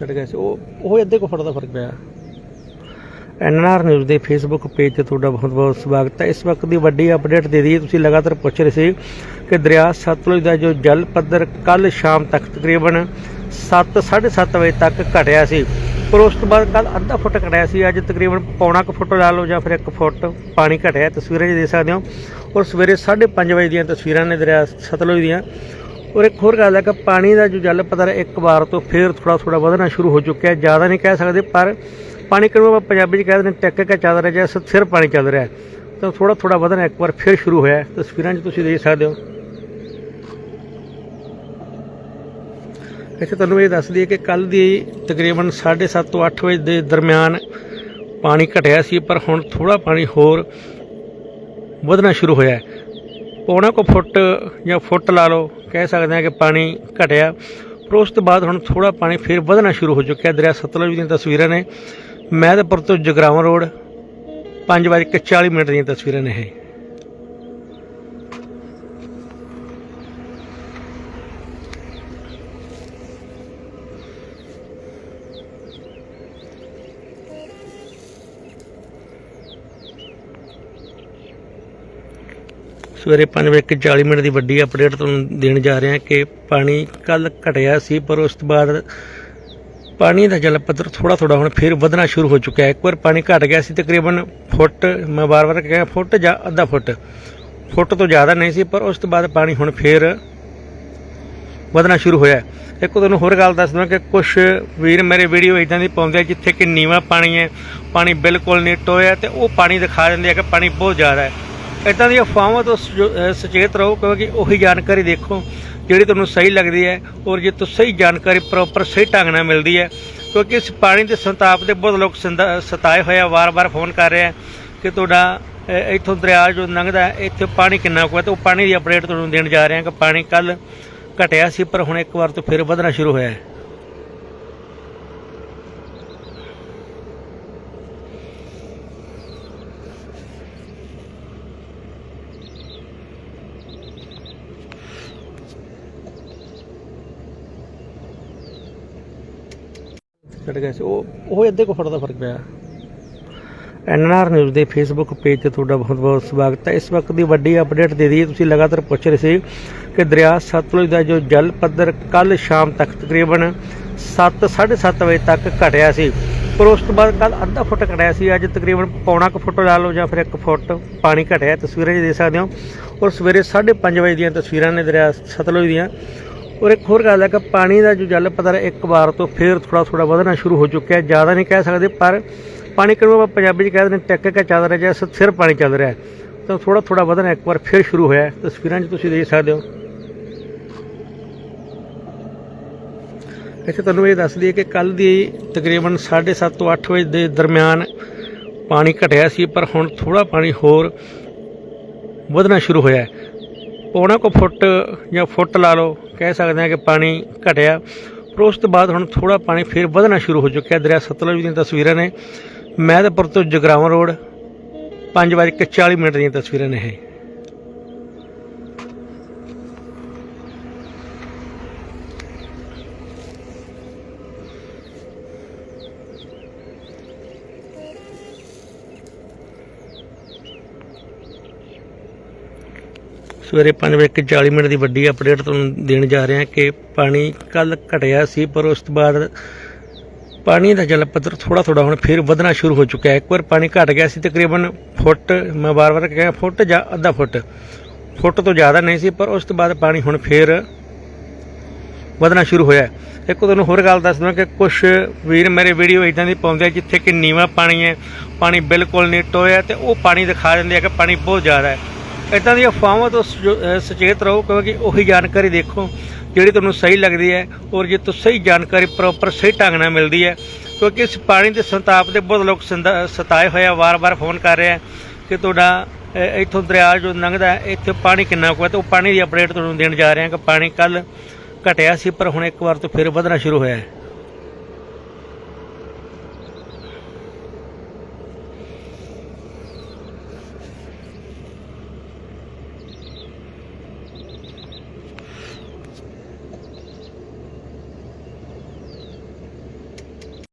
ਚੜ ਗਿਆ ਸੀ। ਉਹ ਉਹ ਅੱਧੇ ਕੁ ਫੁੱਟ ਦਾ ਫ਼ਰਕ ਪਿਆ। ਐਨਆਰ ਨਿਊਜ਼ ਦੇ ਫੇਸਬੁੱਕ ਪੇਜ ਤੇ ਤੁਹਾਡਾ ਬਹੁਤ ਬਹੁਤ ਸਵਾਗਤ ਹੈ। ਇਸ ਵਕਤ ਦੀ ਵੱਡੀ ਅਪਡੇਟ ਦੇ ਦਈਏ, ਤੁਸੀਂ ਲਗਾਤਾਰ ਪੁੱਛ ਰਹੇ ਸੀ ਕਿ ਦਰਿਆ ਸਤਲੁਜ ਦਾ ਜੋ ਜਲ ਪੱਧਰ ਕੱਲ ਸ਼ਾਮ ਤੱਕ ਤਕਰੀਬਨ 7 7:30 ਵਜੇ ਤੱਕ ਘਟਿਆ ਸੀ। ਪਰ ਉਸ ਤੋਂ ਬਾਅਦ ਕੱਲ ਅੱਧਾ ਫੁੱਟ ਘਟਿਆ ਸੀ। ਅੱਜ ਤਕਰੀਬਨ ਪੌਣਾ ਕੁ ਫੁੱਟ ਲਾ ਲਓ ਜਾਂ ਫਿਰ 1 ਫੁੱਟ ਪਾਣੀ ਘਟਿਆ। ਤਸਵੀਰਾਂ 'ਚ ਦੇਖ ਸਕਦੇ ਹੋ। ਔਰ ਸਵੇਰੇ 5:30 ਵਜੇ ਦੀਆਂ ਤਸਵੀਰਾਂ ਨੇ ਦਰਿਆ ਸਤਲੁਜ ਦੀਆਂ। ਔਰ ਇੱਕ ਹੋਰ ਗੱਲ ਹੈ ਕਿ ਪਾਣੀ ਦਾ ਜੋ ਜਲ ਪੱਧਰ ਹੈ, ਇੱਕ ਵਾਰ ਤੋਂ ਫੇਰ ਥੋੜਾ ਥੋੜਾ ਵਧਣਾ ਸ਼ੁਰੂ ਹੋ ਚੁੱਕਿਆ ਹੈ। ਜ਼ਿਆਦਾ ਨਹੀਂ ਕਹਿ ਸਕਦੇ, ਪਰ ਪਾਣੀ ਕਿਉਂ ਆਪਾਂ ਪੰਜਾਬੀ ਚ ਕਹਿ ਦਿੰਦੇ ਟਿਕ ਕੇ ਚੱਲ ਰਿਹਾ ਜਾਂ ਸਿਰ ਪਾਣੀ ਚੱਲ ਰਿਹਾ ਤਾਂ ਥੋੜਾ ਥੋੜਾ ਵਧਣਾ ਇੱਕ ਵਾਰ ਫੇਰ ਸ਼ੁਰੂ ਹੋਇਆ ਤਸਵੀਰਾਂ 'ਚ ਤੁਸੀਂ ਦੇਖ ਸਕਦੇ ਹੋ। ਇੱਥੇ ਤੁਹਾਨੂੰ ਇਹ ਦੱਸ ਦਈਏ ਕਿ ਕੱਲ ਦੀ ਤਕਰੀਬਨ 7:30 ਤੋਂ 8 ਵਜੇ ਦੇ ਦਰਮਿਆਨ ਪਾਣੀ ਘਟਿਆ ਸੀ, ਪਰ ਹੁਣ ਥੋੜਾ ਪਾਣੀ ਹੋਰ ਵਧਣਾ ਸ਼ੁਰੂ ਹੋਇਆ ਹੈ। ਪੌਣਾ ਕੋ ਫੁੱਟ ਜਾਂ ਫੁੱਟ ਲਾ ਲਓ, ਕਹਿ ਸਕਦੇ ਹਾਂ ਕਿ ਪਾਣੀ ਘਟਿਆ। ਪਰ ਉਸ ਤੋਂ ਬਾਅਦ ਹੁਣ ਥੋੜਾ ਪਾਣੀ ਫਿਰ ਵਧਣਾ ਸ਼ੁਰੂ ਹੋ ਚੁੱਕਿਆ। ਦਰਿਆ ਸਤਲੁਜ ਦੀਆਂ ਤਸਵੀਰਾਂ ਨੇ। ਮਹਿਦਪੁਰ ਤੋਂ ਜਗਰਾਵਾਂ ਰੋਡ 5:40 ਮਿੰਟ ਦੀਆਂ ਤਸਵੀਰਾਂ ਨੇ ਇਹ। ਸਵੇਰੇ 5:40 ਮਿੰਟ ਦੀ ਵੱਡੀ ਅਪਡੇਟ ਤੁਹਾਨੂੰ ਦੇਣ ਜਾ ਰਹੇ ਹਾਂ ਕਿ ਪਾਣੀ ਕੱਲ ਘਟਿਆ ਸੀ, ਪਰ ਉਸ ਤੋਂ ਬਾਅਦ ਪਾਣੀ ਦਾ ਜਲ ਪੱਧਰ ਥੋੜਾ ਥੋੜਾ ਹੁਣ ਫਿਰ ਵਧਣਾ ਸ਼ੁਰੂ ਹੋ ਚੁੱਕਿਆ ਹੈ। ਇੱਕ ਵਾਰ ਪਾਣੀ ਘਟ ਗਿਆ ਸੀ ਤਕਰੀਬਨ ਫੁੱਟ, ਮੈਂ ਵਾਰ-ਵਾਰ ਕਿਹਾ ਫੁੱਟ ਜਾਂ ਅੱਧਾ ਫੁੱਟ। ਫੁੱਟ ਤੋਂ ਜ਼ਿਆਦਾ ਨਹੀਂ ਸੀ, ਪਰ ਉਸ ਤੋਂ ਬਾਅਦ ਪਾਣੀ ਹੁਣ ਫਿਰ ਵਧਣਾ ਸ਼ੁਰੂ ਹੋਇਆ ਇੱਕ ਤੁਹਾਨੂੰ ਹੋਰ ਗੱਲ ਦੱਸ ਦਵਾਂ ਕਿ ਕੁਝ ਵੀਰ ਮੇਰੇ ਵੀਡੀਓ ਇਦਾਂ ਦੀ ਪਾਉਂਦੇ ਆ ਜਿੱਥੇ ਕਿ ਨੀਵਾ ਪਾਣੀ ਹੈ, ਪਾਣੀ ਬਿਲਕੁਲ ਨਹੀਂ ਟੋਇਆ ਤੇ ਉਹ ਪਾਣੀ ਦਿਖਾ ਦਿੰਦੇ ਆ ਕਿ ਪਾਣੀ ਬਹੁਤ ਜ਼ਿਆਦਾ ਹੈ। ਇਦਾਂ ਦੀਆਂ ਅਫਵਾਹਾਂ ਤੋਂ ਸੁਚੋ- ਸੁਚੇਤ ਰਹੋ ਕਿਉਂਕਿ ਉਹੀ ਜਾਣਕਾਰੀ ਦੇਖੋ ਜਿਹੜੀ ਤੁਹਾਨੂੰ ਸਹੀ ਲੱਗਦੀ ਹੈ ਔਰ ਜੇ ਤੋਂ ਸਹੀ ਜਾਣਕਾਰੀ ਪ੍ਰੋਪਰ ਸਹੀ ਢੰਗ ਨਾਲ ਮਿਲਦੀ ਹੈ ਕਿਉਂਕਿ ਇਸ ਪਾਣੀ ਦੇ ਸੰਤਾਪ ਦੇ ਬਹੁਤ ਲੋਕ ਸੰਦਾ- ਸਤਾਏ ਹੋਏ ਆ ਵਾਰ-ਵਾਰ ਫੋਨ ਕਰ ਰਹੇ ਆ ਕਿ ਤੁਹਾਡਾ ਇੱਥੋਂ ਦਰਿਆ ਜੋ ਲੰਘਦਾ ਹੈ, ਇੱਥੇ ਪਾਣੀ ਕਿੰਨਾ ਕੁ ਹੈ ਤੇ ਉਹ ਪਾਣੀ ਦੀ ਅਪਡੇਟ ਤੁਹਾਨੂੰ ਦੇਣ ਜਾ ਰਹੇ ਹਾਂ ਕਿ ਪਾਣੀ ਕੱਲ ਘਟਿਆ ਸੀ ਪਰ ਹੁਣ ਇੱਕ ਵਾਰ ਤੋਂ ਫਿਰ ਵਧਣਾ ਸ਼ੁਰੂ ਹੋਇਆ ਹੈ। ਚੜ ਗਿਆ ਸੀ। ਉਹ ਉਹ ਅੱਧੇ ਕੁ ਫੁੱਟ ਦਾ ਫ਼ਰਕ ਪਿਆ। ਐਨਆਰ ਨਿਊਜ਼ ਦੇ ਫੇਸਬੁੱਕ ਪੇਜ ਤੇ ਤੁਹਾਡਾ ਬਹੁਤ ਬਹੁਤ ਸਵਾਗਤ ਹੈ। ਇਸ ਵਕਤ ਦੀ ਵੱਡੀ ਅਪਡੇਟ ਦੇ ਦਈਏ, ਤੁਸੀਂ ਲਗਾਤਾਰ ਪੁੱਛ ਰਹੇ ਸੀ ਕਿ ਦਰਿਆ ਸਤਲੁਜ ਦਾ ਜੋ ਜਲ ਪੱਧਰ ਕੱਲ ਸ਼ਾਮ ਤੱਕ ਤਕਰੀਬਨ 7 7:30 ਵਜੇ ਤੱਕ ਘਟਿਆ ਸੀ। ਪਰ ਉਸ ਤੋਂ ਬਾਅਦ ਕੱਲ ਅੱਧਾ ਫੁੱਟ ਘਟਿਆ ਸੀ। ਅੱਜ ਤਕਰੀਬਨ ਪੌਣਾ ਕੁ ਫੁੱਟ ਲਾ ਲਓ ਜਾਂ ਫਿਰ 1 ਫੁੱਟ ਪਾਣੀ ਘਟਿਆ। ਤਸਵੀਰਾਂ ਜੀ ਦੇਖ ਸਕਦੇ ਹੋ। ਔਰ ਸਵੇਰੇ 5:30 ਵਜੇ ਦੀਆਂ ਤਸਵੀਰਾਂ ਨੇ ਦਰਿਆ ਸਤਲੁਜ ਦੀਆਂ। ਔਰ ਇੱਕ ਹੋਰ ਗੱਲ ਹੈ ਕਿ ਪਾਣੀ ਦਾ ਜੋ ਜਲ ਪੱਧਰ ਹੈ, ਇੱਕ ਵਾਰ ਤੋਂ ਫੇਰ ਥੋੜਾ ਥੋੜਾ ਵਧਣਾ ਸ਼ੁਰੂ ਹੋ ਚੁੱਕਿਆ ਹੈ। ਜ਼ਿਆਦਾ ਨਹੀਂ ਕਹਿ ਸਕਦੇ, ਪਰ ਪਾਣੀ ਕਿਨੂੰ ਆਪਾਂ ਪੰਜਾਬੀ ਚ ਕਹਿ ਦਿੰਦੇ ਟਿਕ ਕੇ ਚੱਲ ਰਿਹਾ ਜਾਂ ਸਿਰ ਪਾਣੀ ਚੱਲ ਰਿਹਾ ਤਾਂ ਥੋੜਾ ਥੋੜਾ ਵਧਣਾ ਇੱਕ ਵਾਰ ਫੇਰ ਸ਼ੁਰੂ ਹੋਇਆ ਤਸਵੀਰਾਂ 'ਚ ਤੁਸੀਂ ਦੇਖ ਸਕਦੇ ਹੋ। ਇੱਥੇ ਤੁਹਾਨੂੰ ਇਹ ਦੱਸ ਦਈਏ ਕਿ ਕੱਲ ਦੀ ਤਕਰੀਬਨ 7:30 ਤੋਂ 8 ਵਜੇ ਦੇ ਦਰਮਿਆਨ ਪਾਣੀ ਘਟਿਆ ਸੀ, ਪਰ ਹੁਣ ਥੋੜਾ ਪਾਣੀ ਹੋਰ ਵਧਣਾ ਸ਼ੁਰੂ ਹੋਇਆ ਹੈ। ਪੌਣਾ ਕੁ ਫੁੱਟ ਜਾਂ ਫੁੱਟ ਲਾ ਲਓ, ਕਹਿ ਸਕਦੇ ਹਾਂ ਕਿ ਪਾਣੀ ਘਟਿਆ। ਪਰ ਉਸ ਤੋਂ ਬਾਅਦ ਹੁਣ ਥੋੜਾ ਪਾਣੀ ਫਿਰ ਵਧਣਾ ਸ਼ੁਰੂ ਹੋ ਚੁੱਕਿਆ। ਦਰਿਆ ਸਤਲੁਜ ਦੀਆਂ ਤਸਵੀਰਾਂ ਨੇ। ਮਹਿਦਪੁਰ ਤੋਂ ਜਗਰਾਵਾਂ ਰੋਡ 5:40 ਮਿੰਟ ਦੀਆਂ ਤਸਵੀਰਾਂ ਨੇ ਇਹ। ਸਵੇਰੇ 5:40 ਮਿੰਟ ਦੀ ਵੱਡੀ ਅਪਡੇਟ ਤੁਹਾਨੂੰ ਦੇਣ ਜਾ ਰਹੇ ਹਾਂ ਕਿ ਪਾਣੀ ਕੱਲ ਘਟਿਆ ਸੀ, ਪਰ ਉਸ ਤੋਂ ਬਾਅਦ ਪਾਣੀ ਦਾ ਜਲ ਪੱਧਰ ਥੋੜਾ ਥੋੜਾ ਹੁਣ ਫਿਰ ਵਧਣਾ ਸ਼ੁਰੂ ਹੋ ਚੁੱਕਿਆ ਹੈ। ਇੱਕ ਵਾਰ ਪਾਣੀ ਘਟ ਗਿਆ ਸੀ ਤਕਰੀਬਨ ਫੁੱਟ, ਮੈਂ ਵਾਰ-ਵਾਰ ਕਿਹਾ ਫੁੱਟ ਜਾਂ ਅੱਧਾ ਫੁੱਟ। ਫੁੱਟ ਤੋਂ ਜ਼ਿਆਦਾ ਨਹੀਂ ਸੀ, ਪਰ ਉਸ ਤੋਂ ਬਾਅਦ ਪਾਣੀ ਹੁਣ ਫਿਰ ਵਧਣਾ ਸ਼ੁਰੂ ਹੋਇਆ ਇੱਕ ਤੁਹਾਨੂੰ ਹੋਰ ਗੱਲ ਦੱਸ ਦਵਾਂ ਕਿ ਕੁਝ ਵੀਰ ਮੇਰੇ ਵੀਡੀਓ ਇਦਾਂ ਦੀ ਪਾਉਂਦੇ ਆ ਜਿੱਥੇ ਕਿ ਨੀਵਾ ਪਾਣੀ ਹੈ, ਪਾਣੀ ਬਿਲਕੁਲ ਨਹੀਂ ਟੋਇਆ ਤੇ ਉਹ ਪਾਣੀ ਦਿਖਾ ਦਿੰਦੇ ਆ ਕਿ ਪਾਣੀ ਬਹੁਤ ਜ਼ਿਆਦਾ ਹੈ। ਇਦਾਂ ਦੀਆਂ ਅਫਵਾਹਾਂ ਤੋਂ ਸੁਚੋ- ਸੁਚੇਤ ਰਹੋ ਕਿਉਂਕਿ ਉਹੀ ਜਾਣਕਾਰੀ ਦੇਖੋ ਜਿਹੜੀ ਤੁਹਾਨੂੰ ਸਹੀ ਲੱਗਦੀ ਹੈ ਔਰ ਜੇ ਤੁਸੀਂ ਸਹੀ ਜਾਣਕਾਰੀ ਪ੍ਰੋਪਰ ਸਹੀ ਢੰਗ ਨਾਲ ਮਿਲਦੀ ਹੈ ਕਿਉਂਕਿ ਇਸ ਪਾਣੀ ਦੇ ਸੰਤਾਪ ਦੇ ਬਹੁਤ ਲੋਕ ਸੰਦਾ- ਸਤਾਏ ਹੋਏ ਆ ਵਾਰ-ਵਾਰ ਫੋਨ ਕਰ ਰਹੇ ਆ ਕਿ ਤੁਹਾਡਾ ਇੱਥੋਂ ਦਰਿਆ ਜੋ ਲੰਘਦਾ ਹੈ, ਇੱਥੇ ਪਾਣੀ ਕਿੰਨਾ ਕੁ ਹੈ ਤੇ ਉਹ ਪਾਣੀ ਦੀ ਅਪਡੇਟ ਤੁਹਾਨੂੰ ਦੇਣ ਜਾ ਰਹੇ ਹਾਂ ਕਿ ਪਾਣੀ ਕੱਲ ਘਟਿਆ ਸੀ ਪਰ ਹੁਣ ਇੱਕ ਵਾਰ ਤੋਂ ਫਿਰ ਵਧਣਾ ਸ਼ੁਰੂ ਹੋਇਆ ਹੈ।